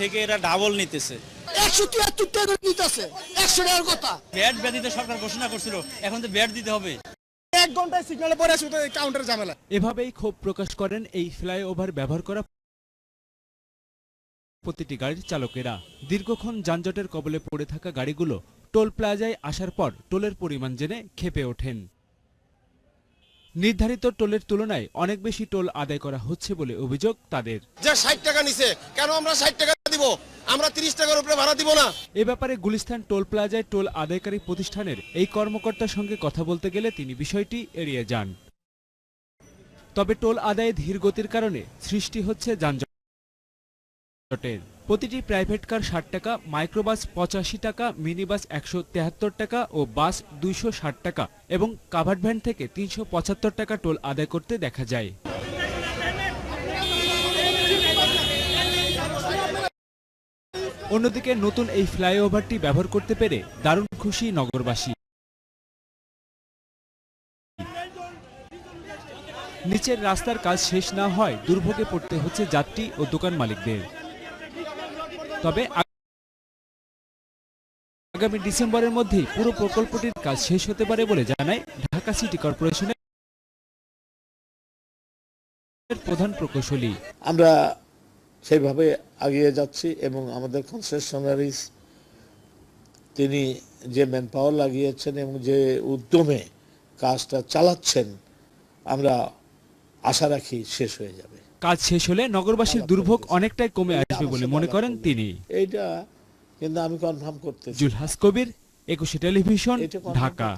থেকে এরা ডাবল নিতেছে। একশো তিয়াত্তর টাকা নিতেছে। একশো টাকার কথা। ব্যাট ব্যতীত সরকার ঘোষণা করছিল এখন তো ব্যাট দিতে হবে। এক ঘন্টায় সিগন্যালে পরে আছে কাউন্টার ঝামেলা। এভাবেই ক্ষোভ প্রকাশ করেন এই ফ্লাইওভার ব্যবহার করা প্রতিটি গাড়ির চালকেরা। দীর্ঘক্ষণ যানজটের কবলে পড়ে থাকা গাড়িগুলো টোল প্লাজায় আসার পর টোলের পরিমাণ জেনে ক্ষেপে ওঠেন। নির্ধারিত টোলের তুলনায় অনেক বেশি টোল আদায় করা হচ্ছে বলে অভিযোগ তাদের। যে ষাট টাকা নিছে কেন আমরা ষাট টাকা দিব। আমরা তিরিশ টাকার উপরে ভাড়া দিব না। এ ব্যাপারে গুলিস্তান টোল প্লাজায় টোল আদায়কারী প্রতিষ্ঠানের এই কর্মকর্তার সঙ্গে কথা বলতে গেলে তিনি বিষয়টি এড়িয়ে যান। তবে টোল আদায়ে ধীর গতির কারণে সৃষ্টি হচ্ছে যানজটের প্রতিটি প্রাইভেট কার ষাট টাকা, মাইক্রোবাস পঁচাশি টাকা মিনি বাস একশো তেহাত্তর টাকা ও বাস দুইশো ষাট টাকা এবং কাভার্ড ভ্যান থেকে তিনশো পঁচাত্তর টাকা টোল আদায় করতে দেখা যায়। অন্যদিকে নতুন এই ফ্লাইওভারটি ব্যবহার করতে পেরে দারুণ খুশি নগরবাসী। নিচের রাস্তার কাজ শেষ না হয় দুর্ভোগে পড়তে হচ্ছে যাত্রী ও দোকান মালিকদের। তবে আগামী ডিসেম্বরের মধ্যেই পুরো প্রকল্পটির কাজ শেষ হতে পারে বলে জানায় ঢাকা সিটি কর্পোরেশনের প্রধান প্রকৌশলী। আমরা সেইভাবে এগিয়ে যাচ্ছি এবং আমাদের কনসেশনারিজ তিনি যে ম্যান পাওয়ার লাগিয়েছেন এবং যে উদ্যমে কাজটা চালাচ্ছেন আমরা আশা রাখি শেষ হয়ে যাবে। কাজ শেষ হলে নগরবাসীর দুর্ভোগ অনেকটাই কমে আসবে বলে মনে করেন তিনি। এইটা কিন্তু আমি কনফার্ম করতে জুলহাস কবির একুশে টেলিভিশন ঢাকা।